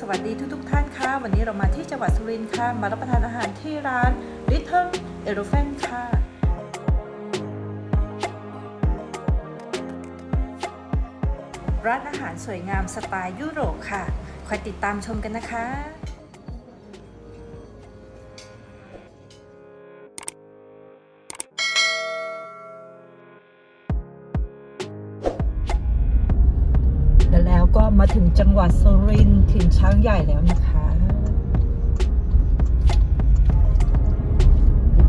สวัสดีทุกๆท่านค่ะ วันนี้เรามาที่จังหวัดสุรินทร์ค่ะ มารับประทานอาหารที่ร้าน Little Elephant ค่ะ ร้านอาหารสวยงามสไตล์ยุโรปค่ะ คอยติดตามชมกันนะคะ ก็มาถึงจังหวัดสุรินทร์ถิ่นช้างใหญ่แล้วนะคะ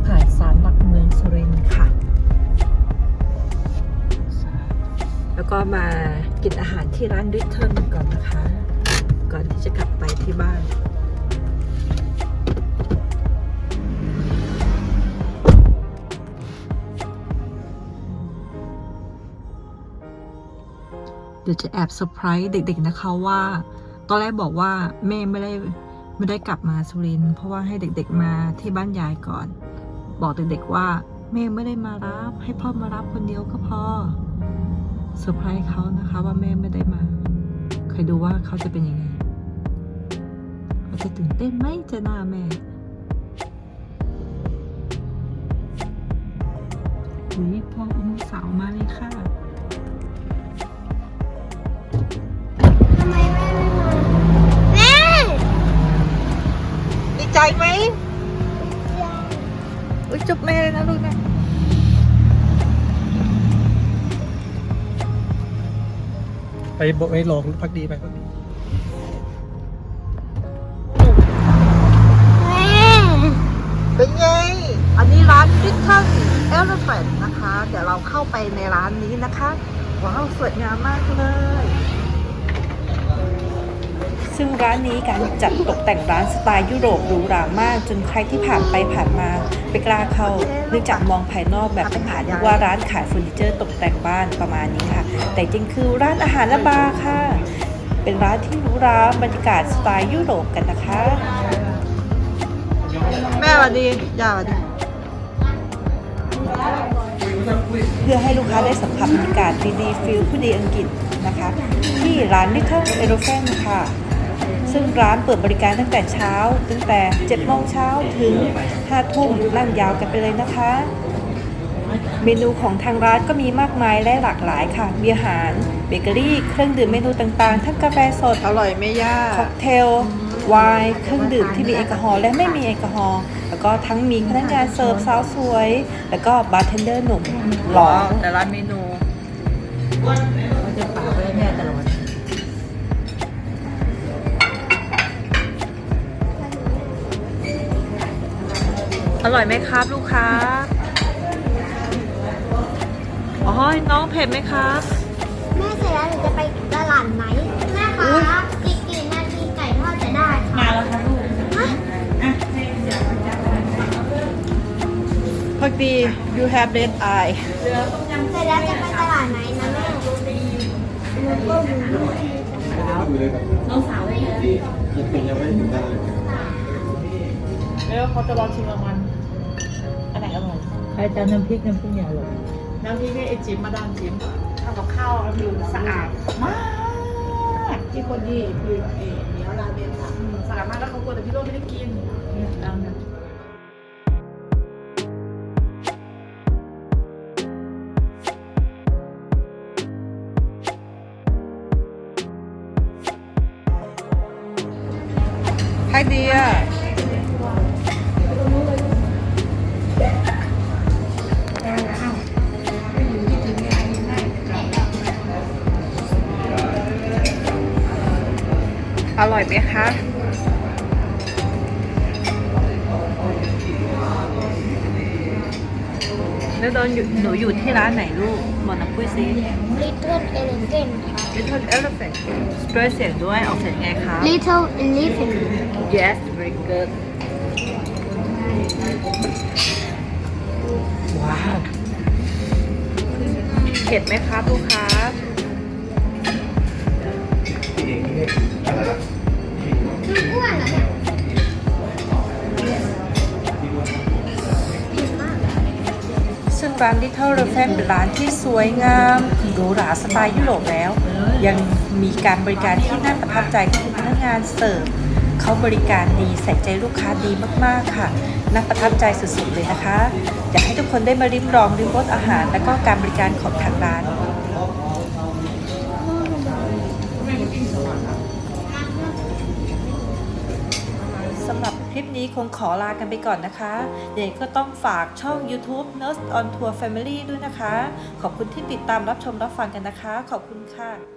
ผ่านศาลหลักเมืองสุรินทร์ค่ะ แล้วก็มากินอาหารที่ร้านริทเทิลก่อนนะคะ ก่อนที่จะกลับไปที่บ้าน ดี๋ยวจะแอบเซอร์ไพรส์เด็กๆนะคะว่า ตอนแรกบอกว่าแม่ไม่ได้ไม่ได้กลับมาสุรินทร์เพราะว่าให้เด็กๆมาที่บ้านยายก่อน บอกเด็กๆว่าแม่ไม่ได้มารับ ให้พ่อมารับคนเดียวก็พอเซอร์ไพรส์เขานะคะว่าแม่ไม่ได้มาใครดูว่าเขาจะเป็นยังไงเขาจะตื่นเต้นไหมจะหน้าแม่หุยพ่ออุ้มสาวมาเลยค่ะ ใจไหมอุ้ยจุบแม่เลยนะลูกนะไปบอกไปหลอกพักดีไปพักดีแม่เป็นไง อันนี้ร้าน Little Elephant นะคะ เดี๋ยวเราเข้าไปในร้านนี้นะคะ ว้าว สวยงามมากเลย ซึ่งร้านนี้การจัดตกแต่งร้านสไตล์ยุโรปหรูหรามาก จนใครที่ผ่านไปผ่านมาไม่กล้าเข้าเนื่องจากมองภายนอกแบบผ่านๆนึกว่าร้านขายเฟอร์นิเจอร์ตกแต่งบ้านประมาณนี้ค่ะ แต่จริงคือร้านอาหารและบาร์ค่ะ เป็นร้านที่หรูหราบรรยากาศสไตล์ยุโรปกันนะคะ แม่สวัสดีย่าสวัสดีเพื่อให้ลูกค้าได้สัมผัสบรรยากาศดีๆฟิลผู้ดีอังกฤษนะคะ ที่ร้าน Little Elephant ค่ะ ซึ่งร้านเปิดบริการตั้งแต่เช้า ตั้งแต่7โมงเช้าถึง5ทุ่มนั่งยาวกันไปเลยนะคะ เมนูของทางร้านก็มีมากมายและหลากหลายค่ะ มีอาหาร เบเกอรี่ เครื่องดื่มเมนูต่างๆ ทั้งกาแฟสด อร่อยไหม่ย่าค็อกเทลไวน์เครื่องดื่มที่มีแอลกอฮอล์และไม่มีแอลกอฮอล์แล้วก็ทั้งมีพนักงานเสิร์ฟสาวสวย แล้วก็บาร์เทนเดอร์หนุ่มหล่อแต่ละเมนูเขาจะปากไว้แม่ตลอด อร่อยไหมครับลูกค้าอ๋อน้องเผ็ดไหมครับ แม่เสร็จแล้วหนูจะไปตลาดไหมแม่คะอีกกี่นาทีไก่ทอดจะได้ค่ะมาแล้วค่ะลูกฮะพักดี you have red eye เสร็จแล้วจะไปตลาดไหนนะแม่หนูก็รู้แล้วเขาจะรอชิมรางวัลอันไหนอ ร่อยใครจะน้ำพริกน้ำพริกเนี่ยอร่อยน้ำพริกนี่ไอจิมมาดามจิมทำกับข้าวแล้วดูสะอาดมากที่คนดีคือเอ๋เหนียวราเมนค่ะอืมสะอาดมากแล้วเขากลัวแต่พี่โรจน์ไม่ได้กินเนี่ยตามนั้น อร่อยไหมคะแล้วตอนอยู่หนูอยู่ที่ร้านไหนลูกบอกนะปุ้ยซิลิตเติ้ลเอลิเฟนค่ะ Little Elephant ด้วยเสียงด้วยออกเสียงไงคะ Little Elephant Yes very good ว้าวเผ็ดไหมครับลูกค้า อ้วนเหรอเนี่ยซึ่งร้าน Little Elephant เป็นร้านที่สวยงามหรูหราสไตล์ยุโรปแล้ว ยังมีการบริการที่น่าประทับใจก็คือพนักงานเสิร์ฟเขาบริการดีใส่ใจลูกค้าดีมากๆค่ะน่าประทับใจสุดๆเลยนะคะ อยากให้ทุกคนได้มาริมลองริมรสอาหาร และก็การบริการของทางร้าน ลิปนี้คงขอลากันไปก่อนนะคะยังไงก็ต้องฝากช่อง YouTube Nurse on Tour Family ด้วยนะคะ ขอบคุณที่ติดตามรับชมรับฟังกันนะคะ ขอบคุณค่ะ